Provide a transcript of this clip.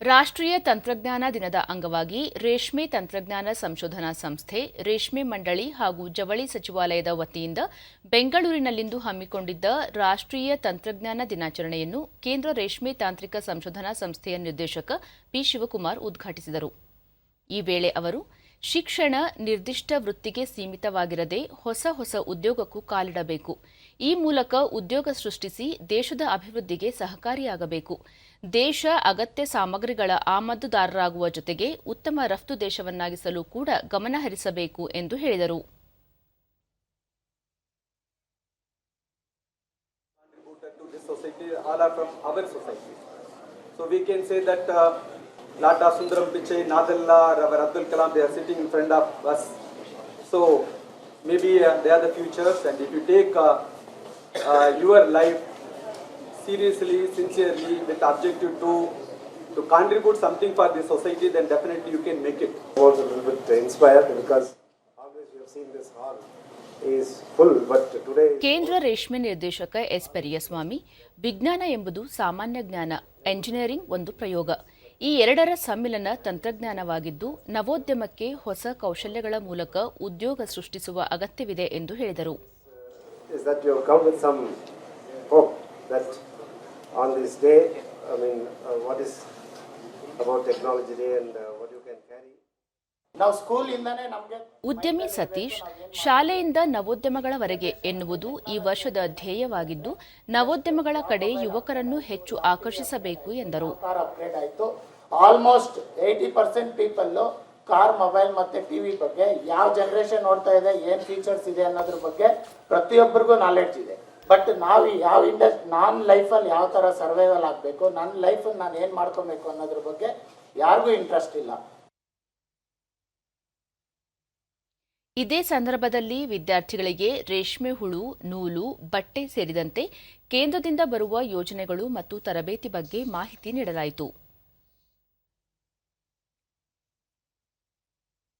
ರಾಷ್ಟ್ರೀಯ ತಂತ್ರಜ್ಞಾನ ದಿನದ ಅಂಗವಾಗಿ ರೇಷ್ಮೆ ತಂತ್ರಜ್ಞಾನ ಸಂಶೋಧನಾ ಸಂಸ್ಥೆ, ರೇಷ್ಮೆ ಮಂಡಳಿ ಹಾಗೂ ಜವಳಿ ಸಚಿವಾಲಯದ ವತಿಯಿಂದ ಬೆಂಗಳೂರಿನಲ್ಲಿಂದು ಹಮ್ಮಿಕೊಂಡಿದ್ದ ರಾಷ್ಟ್ರೀಯ ತಂತ್ರಜ್ಞಾನ ದಿನಾಚರಣೆಯನ್ನು ಕೇಂದ್ರ ರೇಷ್ಮೆ ತಾಂತ್ರಿಕ ಸಂಶೋಧನಾ ಸಂಸ್ಥೆಯ ನಿರ್ದೇಶಕ ಪಿ. ಶಿವಕುಮಾರ್ ಉದ್ಘಾಟಿಸಿದರು. ಈ ವೇಳೆ ಅವರು, ಶಿಕ್ಷಣ ನಿರ್ದಿಷ್ಟ ವೃತ್ತಿಗೆ ಸೀಮಿತವಾಗಿರದೆ ಹೊಸ ಹೊಸ ಉದ್ಯೋಗಕ್ಕೂ ಕಾಲಿಡಬೇಕು. ಈ ಮೂಲಕ ಉದ್ಯೋಗ ಸೃಷ್ಟಿಸಿ ದೇಶದ ಅಭಿವೃದ್ಧಿಗೆ ಸಹಕಾರಿಯಾಗಬೇಕು ದೇಶ ಅಗತ್ಯ ಸಾಮಗ್ರಿಗಳ ಆಮದುದಾರರಾಗುವ ಜೊತೆಗೆ ಉತ್ತಮ ರಫ್ತು ದೇಶವನ್ನಾಗಿಸಲು ಕೂಡ ಗಮನಹರಿಸಬೇಕು ಎಂದು ಹೇಳಿದರು uh, Lata Sundaram Pichai, Nadella, Ravar Kalam, they are sitting of us. So maybe uh, they are the futures and if you take uh, uh, your life seriously, sincerely, with objective to to contribute something for the society, then definitely you can make it. I was a little bit inspired because always you have seen this hall is full, but today ಕೇಂದ್ರ ರೇಷ್ಮೆ ನಿರ್ದೇಶಕ S Periyaswamy ವಿಜ್ಞಾನ ಎಂಬುದು ಸಾಮಾನ್ಯ ಜ್ಞಾನ engineering ಒಂದು ಪ್ರಯೋಗ ಈ ಎರಡರ ಸಮ್ಮಿಲನ ತಂತ್ರಜ್ಞಾನವಾಗಿದ್ದು ನವೋದ್ಯಮಕ್ಕೆ ಹೊಸ ಕೌಶಲ್ಯಗಳ ಮೂಲಕ ಉದ್ಯೋಗ ಸೃಷ್ಟಿಸುವ ಅಗತ್ಯವಿದೆ ಎಂದು ಹೇಳಿದರು is that you have come with some hope that on this day, I mean, uh, what is about technology day and uh, what you can carry. ಉದ್ಯಮಿ ಸತೀಶ್ ಶಾಲೆಯಿಂದ ನವೋದ್ಯಮಗಳವರೆಗೆ ಎನ್ನುವುದು ಈ ವರ್ಷದ ಧ್ಯೇಯವಾಗಿದ್ದು ನವೋದ್ಯಮಗಳ ಕಡೆ ಯುವಕರನ್ನು ಹೆಚ್ಚು ಆಕರ್ಷಿಸಬೇಕು ಎಂದರು ಕಾರ್, ಮೊಬೈಲ್ ಮತ್ತೆ ಟಿವಿ ಬಗ್ಗೆ ಯಾವ ಜನರೇಷನ್ ನೋಡ್ತಾ ಇದೆ, ಏನು ಫೀಚರ್ಸ್ ಇದೆ ಅನ್ನೋದ್ರ ಬಗ್ಗೆ ಪ್ರತಿಯೊಬ್ಬರಿಗೂ ನಾಲೆಡ್ಜ್ ಇದೆ. ಬಟ್ ನಾವು ಯಾವ ಇಂಡಸ್ ಲೈಫ್ ಲೈಫಲ್ಲಿ ಯಾವ ಥರ ಸರ್ವೈವಲ್ ಆಗಬೇಕು ನನ್ನ ಲೈಫಲ್ಲಿ ನಾನು ಏನು ಮಾಡ್ಕೊಬೇಕು ಅನ್ನೋದ್ರ ಬಗ್ಗೆ ಯಾರಿಗೂ ಇಂಟ್ರೆಸ್ಟ್ ಇಲ್ಲ. ಇದೇ ಸಂದರ್ಭದಲ್ಲಿ ವಿದ್ಯಾರ್ಥಿಗಳಿಗೆ ರೇಷ್ಮೆ ಹುಳು, ನೂಲು, ಬಟ್ಟೆ ಸೇರಿದಂತೆ ಕೇಂದ್ರದಿಂದ ಬರುವ ಯೋಜನೆಗಳು ಮತ್ತು ತರಬೇತಿ ಬಗ್ಗೆ ಮಾಹಿತಿ ನೀಡಲಾಯಿತು.